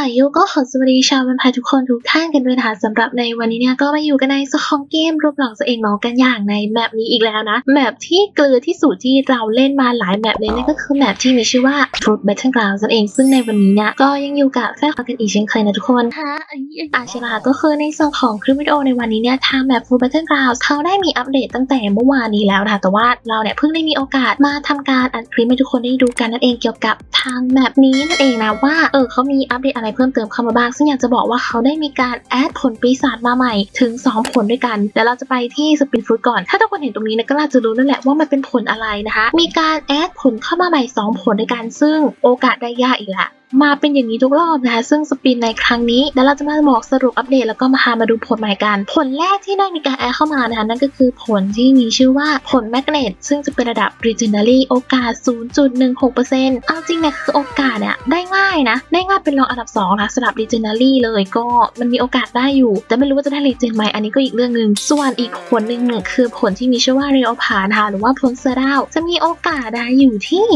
อายุก็ขอสวัสดีชาววันพายทุกคนทุกท่านกันด้วยนะคะสำหรับในวันนี้เนี่ยก็มาอยู่กันในสของเกมรูปหลังตัวเองเนาะกันอย่างในแมปนี้อีกแล้วนะแมปที่เกลือที่สุดที่เราเล่นมาหลายแมปเลยนั่นก็คือแมปที่มีชื่อว่า Fruit Battleground นั่นเองซึ่งในวันนี้เนี่ยก็ยังอยู่กับแฟนคลับกันอีกเช่นเคยนะทุกคนฮะอาใช่ละก็คือในส่วนของคลิปวิดีโอในวันนี้เนี่ยทางแมป Fruit Battleground เขาได้มีอัปเดตตั้งแต่เมื่อวานนี้แล้วนะคะแต่ว่าเราเนี่ยเพิ่งได้มีโอกาสมาทำการอัดคลิปให้ทุกคนได้ดูกันนั่นเองเกี่ยวกับทางแมปนี้นั่นเองนะว่าเออเขามีอัปเดตอะไรเพิ่มเติมเข้ามาบ้าง ซึ่งอยากจะบอกว่าเขาได้มีการแอดผลปีศาจมาใหม่ถึง 2 ผลด้วยกันเดี๋ยวเราจะไปที่สปินฟูดก่อน ถ้าทุกคนเห็นตรงนี้นะก็น่าจะรู้นั่นแหละว่ามันเป็นผลอะไรนะคะ มีการแอดผลเข้ามาใหม่ 2 ผลด้วยกันซึ่งโอกาสได้ยากอีกละ มาเป็นอย่างนี้ทุกรอบนะคะซึ่งสปินในครั้งนี้เดี๋ยวเราจะมาบอกสรุปอัปเดตแล้วก็มาพามาดูผลใหม่กัน ผลแรกที่ได้มีการแอดเข้ามานะคะนั่นก็คือผลที่มีชื่อว่าผลแมกเนตซึ่งจะเป็นระดับ Regenerary โอกาส 0.16%เอาจริงเนี่ยคือโอกาสเนี่ยได้ง่ายนะ ได้ง่ายเป็นรองอันดับ2นะสำหรับ Regenerary เลยก็มันมีโอกาสได้อยู่ แต่ไม่รู้ว่าจะได้ Regen ไหมอันนี้ก็อีกเรื่องหนึ่งส่วนอีกผลหนึ่งคือผลที่มีชื่อว่า Real ผ่านนะคะหรือว่าผลเซอร์ดาวจะมีโอกาสได้อยู่ที่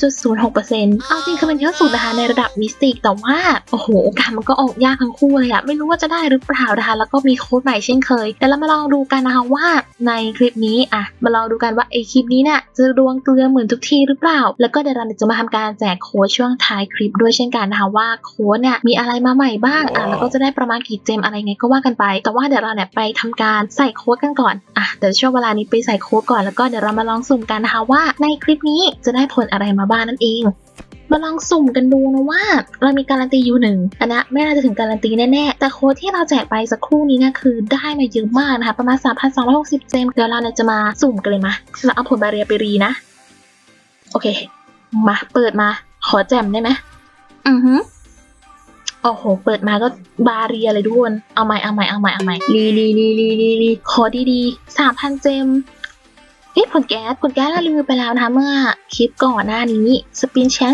0.06%เอาจริงคือมันเยอะสุดนะคะในระดับมิสติกแต่ว่าโอ้โหโอกาสมันก็ออกยากทั้งคู่เลยอะไม่รู้ว่าจะได้หรือเปล่านะคะแล้วก็มีโค้ดใหม่เช่นเคยเดี๋ยวเรามาลองดูกันนะคะว่าในคลิปนี้อะมาลองดูกันว่าไอคลิปนี้เนี่ยจะดวงเกลือเหมือนทุกทีหรือเปล่า แล้วก็เดี๋ยวเราจะมาทำการแจกโค้ดช่วงท้ายคลิปด้วยเช่นกันนะคะว่าโค้ดเนี่ยมีอะไรมาใหม่บ้างอะแล้วก็จะได้ประมาณกี่เจมอะไรไงก็ว่ากันไป แต่ว่าเดี๋ยวเราเนี่ยไปทำการใส่โค้ดกันก่อนอะเดี๋ยวช่วงเวลานี้ไปใส่โค้ดก่อนแล้วก็เดี๋ยวเรามาลองสุ่มกันนะคะว่าในคลิปนี้จะได้ผลอะไรมาบ้างนั่นเอง มาลองสุ่มกันดูนะว่า เรามีการันตีอยู่หนึ่งอันนี้ไม่น่าจะถึงการันตีแน่ๆ แต่โค้ดที่เราแจกไปสักครู่นี้เนี่ยคือได้มาเยอะมากนะคะ ประมาณ 3,260 เจมเดี๋ยวเราเนี่ยจะมาสุ่มกันเลยมาเราเอาผลบาเรียไปรีนะ โอเค มาเปิดมา ขอแจมได้ไหมอือฮึโอ้โห เปิดมาก็บาเรียเลยทุกคน เอาใหม่ เอาใหม่ เอาใหม่ เอาใหม่รีรีรีรีรีรีขอดีๆ3,000เจม เอ๊ะผลแก๊สผลแก๊สเรารีวิวไปแล้วนะคะเมื่อคลิปก่อนหน้านี้สปินแชน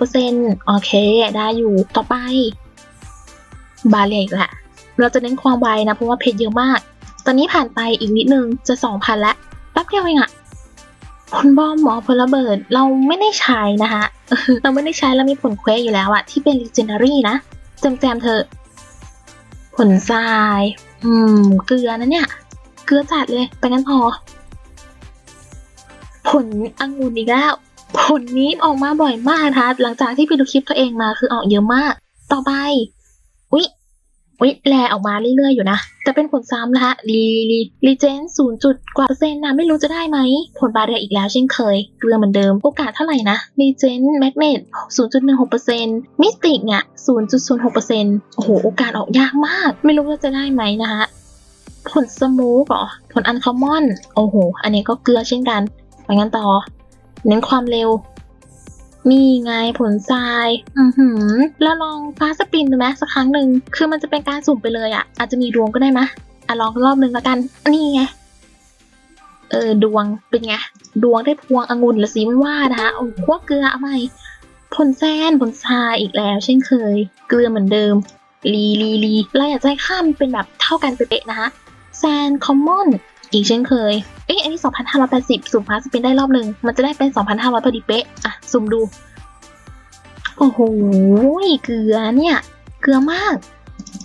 6.01%โอเค ได้อยู่ต่อไป บาเลียอีกแหละเราจะเน้นความไวนะเพราะว่าเพจเยอะมาก ตอนนี้ผ่านไปอีกนิดนึงจะ 2,000 แล้วแป๊บเดียวเองอะผลบอมหมอผลระเบิดเราไม่ได้ใช้นะคะเราไม่ได้ใช้เรามีผลเควสอยู่แล้วอะที่เป็น legendary นะแจมแจมๆเธอผลทราย อืม เกลือนะเนี่ย เกลือจัดเลย ไปงั้นพอ ผลองุ่นอีกแล้ว ผลนี้ออกมาบ่อยมากนะคะหลังจากที่ไปดูคลิปตัวเองมาคือออกเยอะมาก ต่อไปอุ๊ยอุ๊ยแลออกมาเรื่อยๆอยู่นะแต่เป็นผลซ้ำนะคะรีรีรีเจนศูนย์จุดกว่าเปอร์เซ็นต์นะไม่รู้จะได้ไหม ผลบาเรียอีกแล้วเช่นเคยเกลือเหมือนเดิม โอกาสเท่าไหร่นะรีเจนแมกเนตศูนย์จุดหนึ่งหกเปอร์เซ็นต์มิสติกเนี่ยศูนย์จุดศูนย์หกเปอร์เซ็นต์โอ้โห โอกาสออกยากมาก ไม่รู้ว่าจะได้ไหมนะคะผลสมูทเหรอ ผลอันคอมมอน โอ้โห อันนี้ก็เกลือเช่นกัน ไปงั้นต่อ เน้นความเร็ว นี่ไงผลทราย อือหือ แล้วลองฟ้าสปินดูไหมสักครั้งหนึ่ง คือมันจะเป็นการสุ่มไปเลยอะ่ะ อาจจะมีดวงก็ได้มะอะลองรอบหนึ่งแล้วกัน นี่ไง เออดวงเป็นไง ดวงได้พวงองุ่นละสิมว่านะคะโอ้พวเกลือเอาใหม่ผลแซนผลทรายอีกแล้ว เช่นเคย เกลือเหมือนเดิม ลีลีลีเราอยากจะให้ข้ามเป็นแบบเท่ากันเป๊ะๆนะคะแซนคอมมอน อีกเช่นเคย เอ๊ะอันนี้ 2,580 สุ่มฟ้าสปินได้รอบหนึ่ง มันจะได้เป็น 2,500พอดีเป๊ะ อะ สุ่มดู โอ้โห เกลือเนี่ย เกลือมาก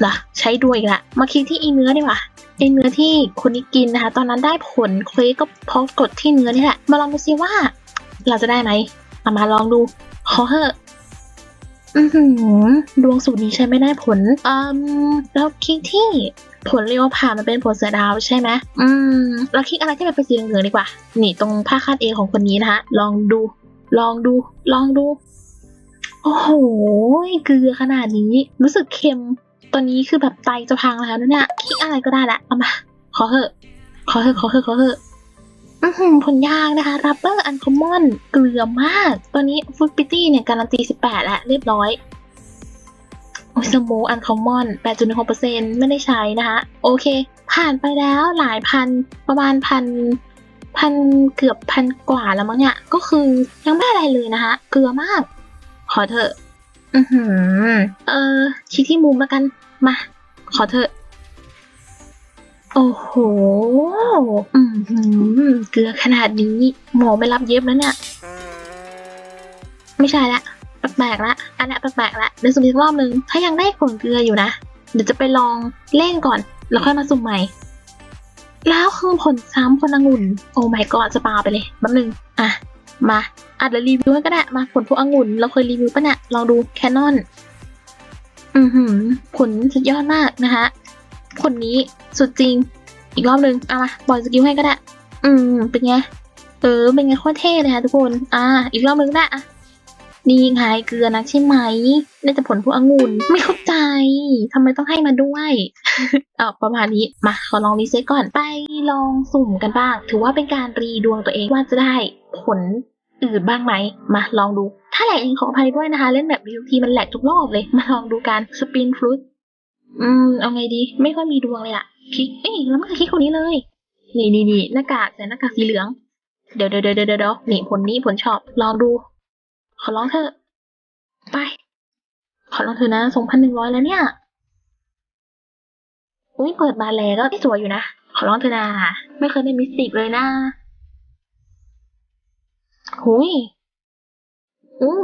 ล่ะ ใช้ด้วยอีกละ มาคิดที่อีเนื้อดีกว่าไอเนื้อที่คนนี้กินนะคะ ตอนนั้นได้ผลเควสก็เพราะกดที่เนื้อนี่แหละ มาลองดูซิว่า เราจะได้ไหมเอามาลองดูขอเถอะดวงสูตรนี้ใช้ไม่ได้ผลอืมแล้วคลิกที่ ผลเรียวผ่านมันเป็นผลเสือดาวใช่ไหมอืมเราคลิกอะไรที่มันเป็นสีเหลืองๆดีกว่า นี่ตรงผ้าคาดเอวของคนนี้นะคะลองดู ลองดู ลองดู โอ้โหเกลือขนาดนี้ รู้สึกเค็มตอนนี้คือแบบไตจะพังแล้วนะเนี่ย คลิกอะไรก็ได้แหละ เอามา ขอเถอะ ขอเถอะ ขอเถอะ ขอเถอะอือหือผลยางนะคะรับเบอร์อันคอมมอน เกลือมากตอนนี้ฟูดปิตี้เนี่ย การันตี 18 แล้ว เรียบร้อย โอ้ยสโมอันคอมมอน 8.16%ไม่ได้ใช้นะคะ โอเค ผ่านไปแล้วหลายพันประมาณพันพันเกือบพันกว่าแล้วมั้งเนี่ยก็คือยังไม่อะไรเลยนะคะ เกลือมาก ขอเถอะ อือหือ เออชี้ที่มุมแล้วกัน มา ขอเถอะ โอ้โห อือหือ เกลือขนาดนี้ หมอไม่รับเย็บแล้วเนี่ย ไม่ใช่ละ ปแปลกๆละ อันนี้แปลกๆละเดี๋ยวสุ่มอีกรอบนึง ถ้ายังได้ผลเกลืออยู่นะ เดี๋ยวจะไปลองเล่นก่อน แล้วค่อยมาสุ่มใหม่ แล้วคือผลซ้ำผลองุ่น โอ้ my god จะปาไปเลยแป๊บนึง อะ มาอะเดี๋ยวรีวิวให้ก็ได้ มาผลพวกองุ่น เราเคยรีวิวปะเนี่ย ลองดูแคนนอน อือหือ ผลสุดยอดมากนะคะ ผลนี้สุดจริง อีกรอบนึง เอามาปล่อยสกิลให้ก็ได้ อืม เป็นไง เออ เป็นไงโคตรเท่เลยค่ะทุกคน อ่า อีกรอบนึงได้อะ นี่ไงเกลือนะใช่ไหมได้แต่ผลพวกองุ่นไม่เข้าใจทำไมต้องให้มาด้วยเออประมาณนี้มาขอลองรีเซ็ตก่อนไปลองสุ่มกันบ้าง ถือว่าเป็นการรีดวงตัวเองว่าจะได้ผลอื่นบ้างไหมมาลองดู ถ้าแหลกยังขออภัยด้วยนะคะ เล่นแบบวิวทีมันแหลกทุกรอบเลย มาลองดูกันสปินฟลุตอืมเอาไงดี ไม่ค่อยมีดวงเลยอะคลิกเอ้ยแล้วมันก็คลิกคนนี้เลย นี่นี่นี่หน้ากากใส่หน้ากากสีเหลือง เดี๋ยวเดี๋ยวเดี๋ยวเดี๋ยวเดี๋ยวนี่ผลนี้ผลชอบลองดู ขอลองเถอะไป ขอลองเถอะนะสองพันหนึ่งร้อยแล้วเนี่ย อุ้ยเปิดมาแล้วก็สวยอยู่นะ ขอลองเถอะนะไม่เคยได้มิสติกเลยนะหุยอู้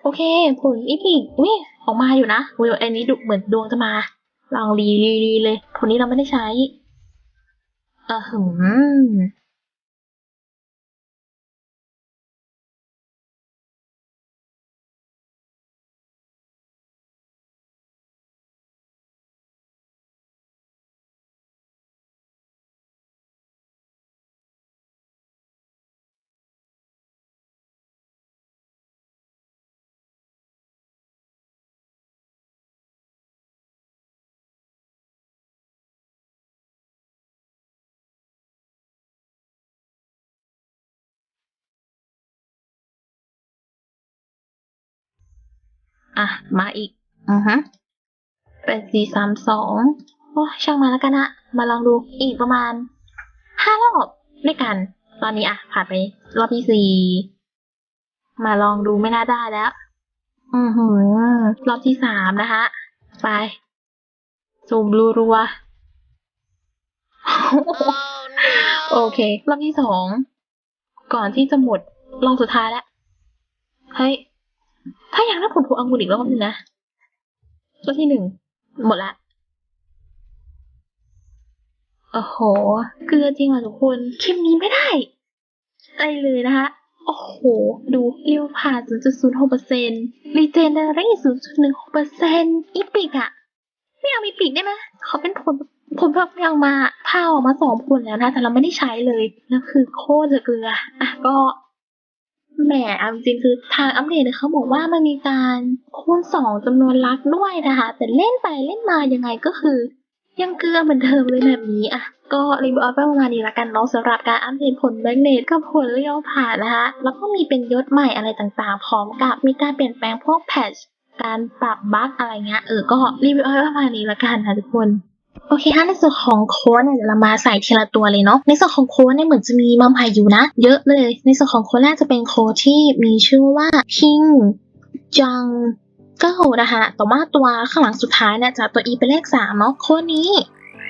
โอเค ผลอีพิกอุ้ยออกมาอยู่นะอุ้ยอันนี้ดูเหมือนดวงจะมา ลองรีรีรีเลย ผลนี้เราไม่ได้ใช้เออหืม อะ มาอีก อือฮะเป็นสี่สามสองโอ้ช่างมาแล้วกันนะมาลองดูอีกประมาณห้ารอบด้วยกัน ตอนนี้อะผ่านไปรอบที่สี่มาลองดูไม่น่าได้แล้ว อือหือ รอบที่สามนะคะไปซูมรัวรัวๆโอเค รอบที่สอง ก่อนที่จะหมดรอบสุดท้ายแล้ว เฮ้ย ถ้าอยากได้ผลพวงองุ่นอีกรอบนึงนะรอบที่หนึ่งหมดละโอ้โหเกลือจริงอะทุกคนคลิปนี้ไม่ได้อะไรเลยนะคะโอ้โห ดูเรียวผ่าน0.06%รีเจนเดอรี่0.16%อีปิกอะไม่เอามีปีกได้ไหมเขาเป็นผลผลแบบยังมาพาออกมาสองผลแล้วนะ แต่เราไม่ได้ใช้เลยแล้วคือโคตรเกลืออะก็ แหมเอาจริงๆคือทางอัปเดตเขาบอกว่ามันมีการคูณสองจำนวนลักด้วยนะคะ แต่เล่นไปเล่นมายังไงก็คือ ยังเกลือเหมือนเดิมเลยแบบนี้อะก็รีวิวเอาไปประมาณนี้ละกันเนาะสำหรับการอัปเดตผลแมกเนตกับผลเลี้ยวผ่านนะคะ แล้วก็มีเป็นยศใหม่อะไรต่างๆ พร้อมกับมีการเปลี่ยนแปลงพวกแพทชการปรับบั๊กอะไรเงี้ยเออก็รีวิวเอาไว้ประมาณนี้ละกันนะทุกคน โอเคค่ะในส่วนของโค้ดเนี่ยเรามาใส่ทีละตัวเลยเนาะในส่วนของโค้ดเนี่ยเหมือนจะมีมาใหม่อยู่นะ เยอะเลย ในส่วนของโค้ดแรกจะเป็นโค้ดที่มีชื่อว่า King Jung ก็นะคะแต่ว่าตัวข้างหลังสุดท้ายเนี่ยจากตัว E เป็นเลขสามเนาะโค้ดนี้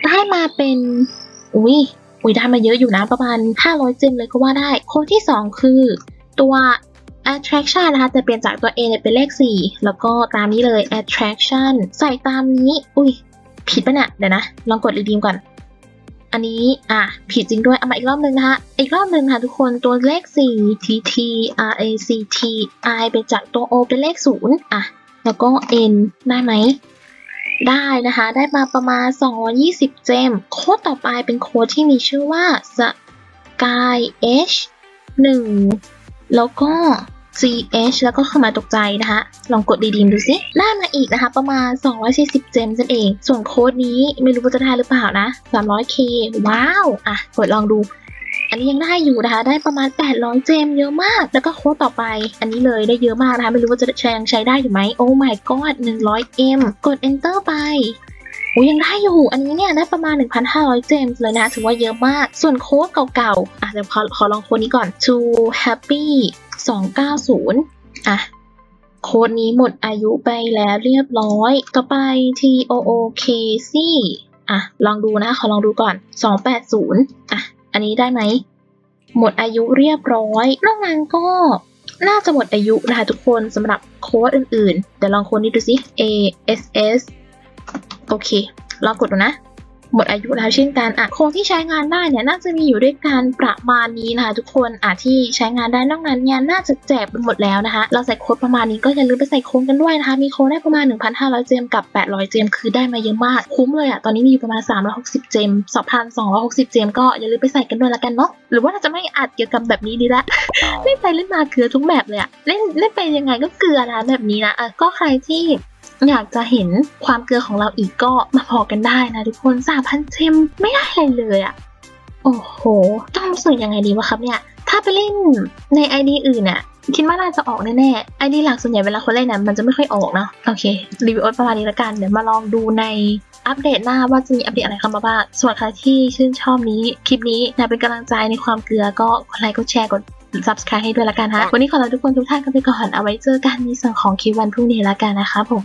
ได้มาเป็นอุ้ยอุ้ยได้มาเยอะอยู่นะประมาณ 500เจมเลยก็ว่าได้ โค้ดที่ 2 คือตัว attraction นะคะจะเปลี่ยนจากตัว A เนี่ยเป็นเลข 4 แล้วก็ตามนี้เลย attraction ใส่ตามนี้ อุ้ย ผิดปะเนี่ยเดี๋ยวนะ ลองกด redeem ก่อน อันนี้อะผิดจริงด้วย เอามาอีกรอบนึงนะคะ อีกรอบนึงค่ะทุกคนตัวเลข4 t t r a c t i เป็นจากตัว O เป็นเลข 0 อะ แล้วก็ n ได้ไหมได้นะคะ ได้มาประมาณ 220 เจม โค้ดต่อไปเป็นโค้ดที่มีชื่อว่า sky h 1แล้วก็ ch แล้วก็เข้ามาตกใจนะคะ ลองกดดีๆดูสิได้มาอีกนะคะ ประมาณ240เจมนั่นเอง ส่วนโค้ดนี้ไม่รู้ว่าจะได้หรือเปล่านะ 300k ว้าว อะกดลองดู อันนี้ยังได้อยู่นะคะ ได้ประมาณ 800 เจมเยอะมาก แล้วก็โค้ดต่อไป อันนี้เลยได้เยอะมากนะคะ ไม่รู้ว่าจะใช้ยังใช้ได้อยู่ไหม โอ้ my god 100m กด enter ไปโอ้ยังได้อยู่ อันนี้เนี่ยได้ประมาณ 1,500 เจมส์เลยนะ ถือว่าเยอะมาก ส่วนโค้ดเก่าๆ อะเดี๋ยวขอขอลองโค้ดนี้ก่อน to happy 290 อะ โค้ดนี้หมดอายุไปแล้วเรียบร้อย ต่อไป t o o k c อะ ลองดูนะ ขอลองดูก่อน 280 อะ อันนี้ได้ไหม หมดอายุเรียบร้อย นอกนั้นก็น่าจะหมดอายุนะคะทุกคนสำหรับโค้ดอื่นๆ เดี๋ยวลองโค้ดนี้ดูสิ A S S โอเค ลองกดดูนะ หมดอายุแล้วเช่นกันอะโค้ดที่ใช้งานได้เนี่ยน่าจะมีอยู่ด้วยกันประมาณนี้นะคะทุกคนอะที่ใช้งานได้นอกนั้นเนี่ยน่าจะแจกไปหมดแล้วนะคะ เราใส่โค้ดประมาณนี้ก็อย่าลืมไปใส่โค้ดกันด้วยนะคะ มีโค้ดได้ประมาณ 1,500 เจมกับ 800 เจม คือได้มาเยอะมาก คุ้มเลยอะตอนนี้มีอยู่ประมาณ 360 เจม2,260 เจม ก็อย่าลืมไปใส่กันด้วยละกันเนาะหรือว่าเราจะไม่อัดเกี่ยวกับแบบนี้ดีละเล่นไปเล่นมาเกลือทุกแบบเลยอะเล่นเล่นไปยังไงก็เกลือนะแบบนี้นะอะก็ใครที่ อยากจะเห็นความเกลือของเราอีกก็มาพอกันได้นะทุกคนสามพันเทมไม่ได้อะไรเลยอะโอ้โห ต้องรู้สึกยังไงดีวะครับเนี่ย ถ้าไปเล่นในไอดีอื่นอะคิดว่าน่าจะออกแน่ๆไอดีหลักส่วนใหญ่เวลาคนเล่นนะมันจะไม่ค่อยออกเนาะโอเค รีวิวประมาณนี้ละกัน เดี๋ยวมาลองดูในอัปเดตหน้าว่าจะมีอัปเดตอะไรเข้ามาบ้างส่วนใครที่ชื่นชอบนี้ คลิปนี้นะเป็นกำลังใจในความเกลือก็กดไลค์กดแชร์กด subscribe ให้ด้วยละกันฮะ วันนี้ขอลาทุกคนทุกท่านกันไปก่อน เอาไว้เจอกันในส่วนของคลิปวันพรุ่งนี้ละกันนะคะผม